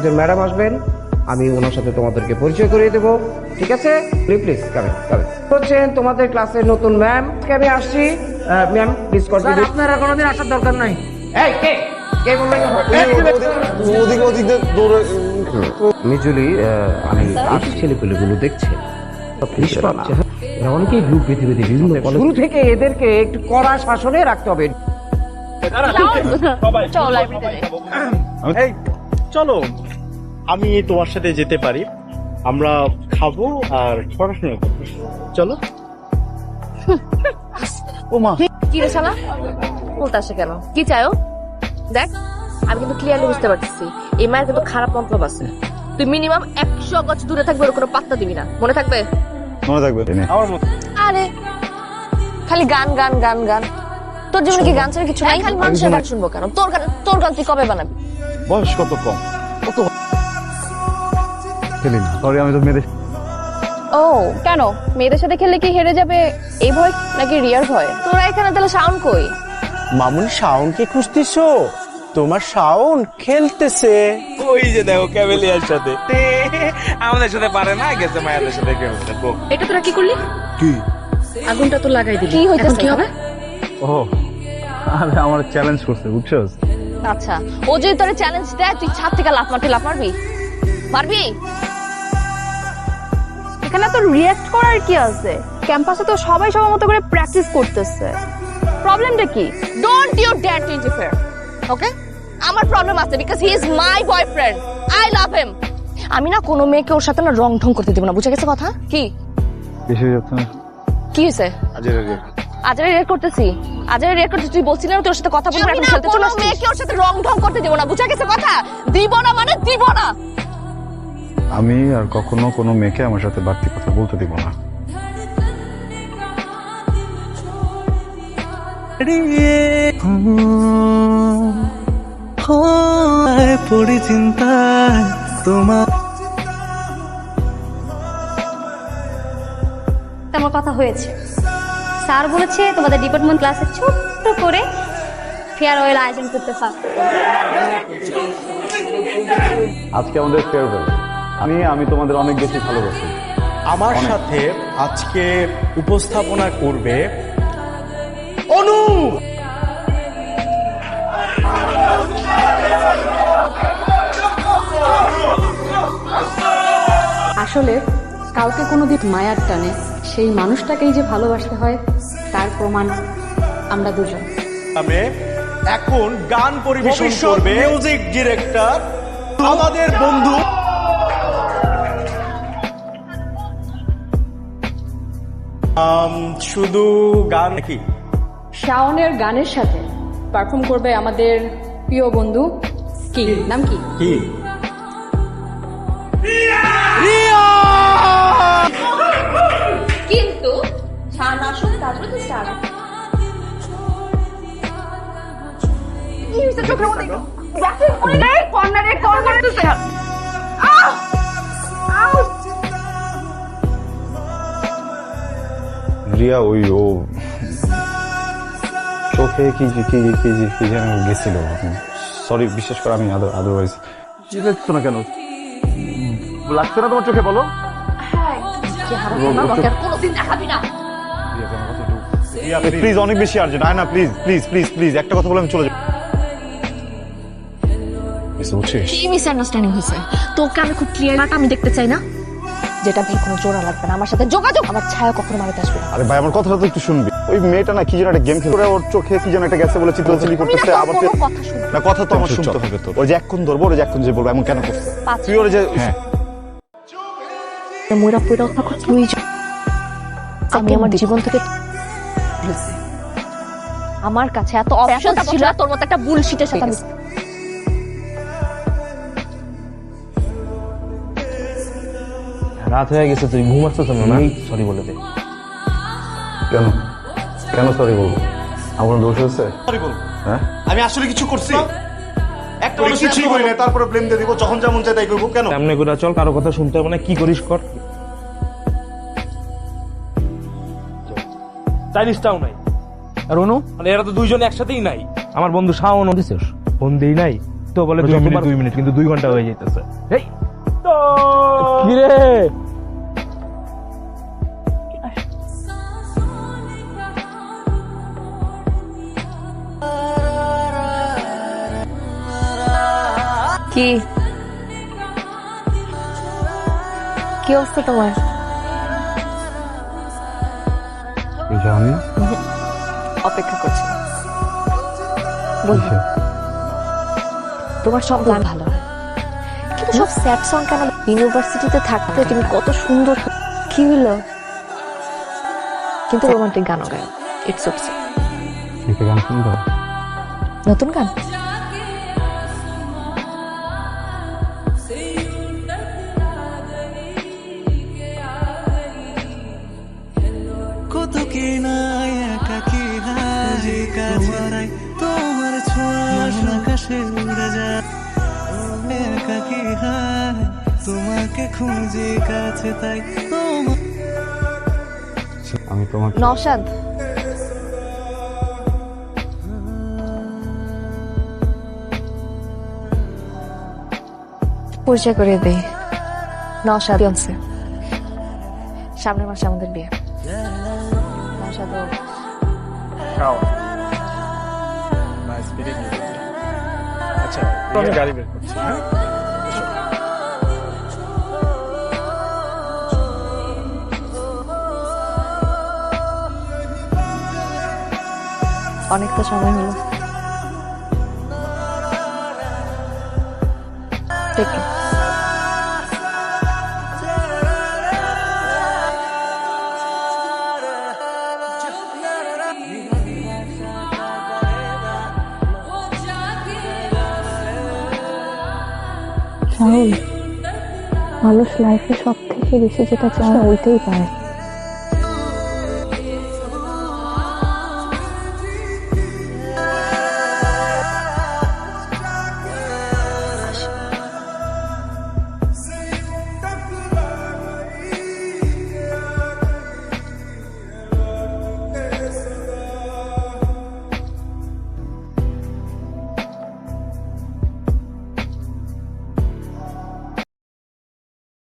একজন ম্যাডাম আসবেন আমি ওনার সাথে তোমাদেরকে পরিচয় করিয়ে দেবো। ঠিক আছে? প্লিজ প্লিজ কামেন হচ্ছেন তোমাদের ক্লাসের নতুন ম্যাম আমি আসছি? ম্যাম প্লিজ কন্টিনিউ আপনারা কোনোদিন আসার দরকার নাই। এই কে? মিজুলি আমি ছেলেপেলেগুলো দেখছি। অনেকেই গ্রুপ বেঁধে বেঁধে বিভিন্ন শুরু থেকে এদেরকে একটু কড়া শাসনে রাখতে হবে। চলো। আমি তোমার সাথে যেতে পারি। আমরা খাব আর পড়াশোনা করব। চলো। ও মা কি রে শালা? বলতে আসে কেন? কি চাও দেখ আমি কিন্তু ক্লিয়ারলি বুঝতে পারতেছি। এই মায়ের কিন্তু খারাপ মন্তব্য আছে। তুই মিনিমাম একশো গজ দূরে থাকবে ওর কোনো পাত্তা দিবি না। মনে থাকবে? মনে থাকবে। আমার মতো। আরে খালি গান গান গান গান। তোর জীবনে কি গান ছাড়া কিছু নাই? খালি মানুষের গান শুনব কেন? তোর গান তোর গান তুই কবে বানাবি? বয়স কত কম? খেলি না। সরি আমি তো মেয়েদের ও কেন? মেয়েদের সাথে খেললে কি হেরে যাবে এই ভয় নাকি রিয়ার ভয়? তোরা এখানে তাহলে সাউন্ড কই? মামুন শাওনকে খুঁজতেছো? তোমার শাওন খেলতেছে। ওই যে দেখো ক্যামেলিয়ার সাথে। আমাদের সাথে পারে না গেছে মায়াদের সাথে কেউ এটা তোরা কি করলি? কি? আগুনটা তো লাগাই দিলি। কি হইতেছে? কি হবে? ও আরে আমার চ্যালেঞ্জ করছে বুঝছস? আচ্ছা ও যদি তোর চ্যালেঞ্জ দেয় তুই ছাদ থেকে লাফ মারতে লাফ মারবি? মারবি? এখানে তো রিয়াক্ট করার কি আছে? ক্যাম্পাসে তো সবাই সবার মতো করে প্র্যাকটিস করতেছে। প্রবলেমটা কি? Don't you dare to interfere okay আমার প্রবলেম আছে because he is my boyfriend I love him আমি না কোনো মেয়েকে ওর সাথে না রং ঢং করতে দেবো না বুঝে গেছে কথা? কি? বেশি যাচ্ছে না। কি হয়েছে? আজারে রেড করতেছি। আজারে রেড করতেছি তুই বলছিলি না তোর সাথে কথা বলবি এখন খেলতে চলে আসছিস। মেয়েকে ওর সাথে রং ঢং করতে দেবো না বুঝে গেছে কথা? দিব না মানে দিব না। আমি আর কখনো কোনো মেয়েকে আমার সাথে বাড়তি কথা বলতে দিব না। পড়ি চিন্তায় তোমার আমার কথা হয়েছে। স্যার বলেছে তোমাদের ডিপার্টমেন্ট ক্লাসে ছোট্ট করে ফেয়ারওয়েল আয়োজন করতে পারবে আজকে আমাদের ফেয়ারওয়েল আমি আমি তোমাদের অনেক বেশি ভালোবাসি। আমার সাথে আজকে উপস্থাপনা করবে অনু! আসলে কাউকে কোনো দিন মায়ার টানে সেই মানুষটাকেই যে ভালোবাসতে হয় তার প্রমাণ আমরা দুজন। নামে এখন গান পরিবেশন করবে মিউজিক ডিরেক্টর আমাদের বন্ধু শুধু গান কি শাওনের গানের সাথে পারফর্ম করবে আমাদের প্রিয় বন্ধু কি নাম কি? কি? কিন্তু ছান আসুক তারপরে রিয়া ওই ও চোখে কি কি কি কি যেন গেছিল সরি বিশেষ করে আমি আদারওয়াইজ না কেন? লাগছে না তোমার চোখে বলো? প্লিজ অনেক বেশি আর্জেন্ট আয় না প্লিজ প্লিজ প্লিজ প্লিজ একটা কথা বলে আমি চলে যাব। বুঝছিস? কি মিসআন্ডারস্ট্যান্ডিং হয়েছে। তোকে আমি খুব ক্লিয়ার আমি দেখতে চাই না। যেটা দিয়ে কোনো জোড়া লাগবে না আমার সাথে যোগাযোগ আমার ছায়া কখনো মারাতে আসবে না। আরে ভাই আমার কথাটা তো একটু শুনবি। ওই মেয়েটা না কি যেন একটা গেম খেলে ওর চোখে কি যেন একটা গেছে বলে চিল্লাচিল্লি করতেছে আবার কোনো তুই- কথা শুনব। না। না কথা তো আমার শুনতে হবে। তোর ওই যে এক্ষণ ধরবো ওই যে এখন যে বলব এমন কেন করছে পাঁচ তুই ওর যে হ্যাঁ। ময়রা পয়রা থাকো তুই য- আমি আমার জীবন থেকে। আমার কাছে এত অপশন ছিল। না, তোর মতো একটা বুলশিটের সাথে রাত হয়ে গেছে তুই ঘুমাচ্ছিস না? সরি বলে দে। কেন? কেন সরি বলব? আমার দোষ হয়েছে সরি বল হ্যাঁ? আমি আসলে কিছু করছি। একটা মানুষ কিছুই করি না তারপরে ব্লেম দিয়ে দিব যখন যেমন চাই তাই করব। কেন? সামনে করে চল কারও কথা শুনতে হবে না কি করিস কর। চাইনিজটাও নাই। আর অনু মানে এরা তো দুইজন একসাথেই নাই। আমার বন্ধু শাওন দিছিস ফোন দিই নাই? তো বলে দুই মিনিট দুই মিনিট কিন্তু দুই ঘণ্টা হয়ে যেতেছে এই কিরে? কি? কি অবস্থা তোমার? আমি অপেক্ষা করছি। তোমার সব গান ভালো। হয় সব স্যাড সং কেন? ইউনিভার্সিটিতে থাকতে তুমি কত সুন্দর কি হলো? কিন্তু রোমান্টিক গানও গায়। ইটস ওকে গান শুনব? নতুন গান? কত কি না একা কি হাজি তোমার ছোঁয়া আকাশে উড়ে যায়। একা কি তোমাকে খুঁজে কাছে তাই আমি তোমাকে নওশাদ। পরিচয় করে দেই। নওশাদ বিয়ন্সে সামনের মাসে আমাদের বিয়ে। নওশাদ আচ্ছা আমি গাড়ি বের করছি হ্যাঁ? অনেক তো সময় হলো। মানুষ লাইফে সব থেকে বেশি যেটা চায় ওইটাই পায়।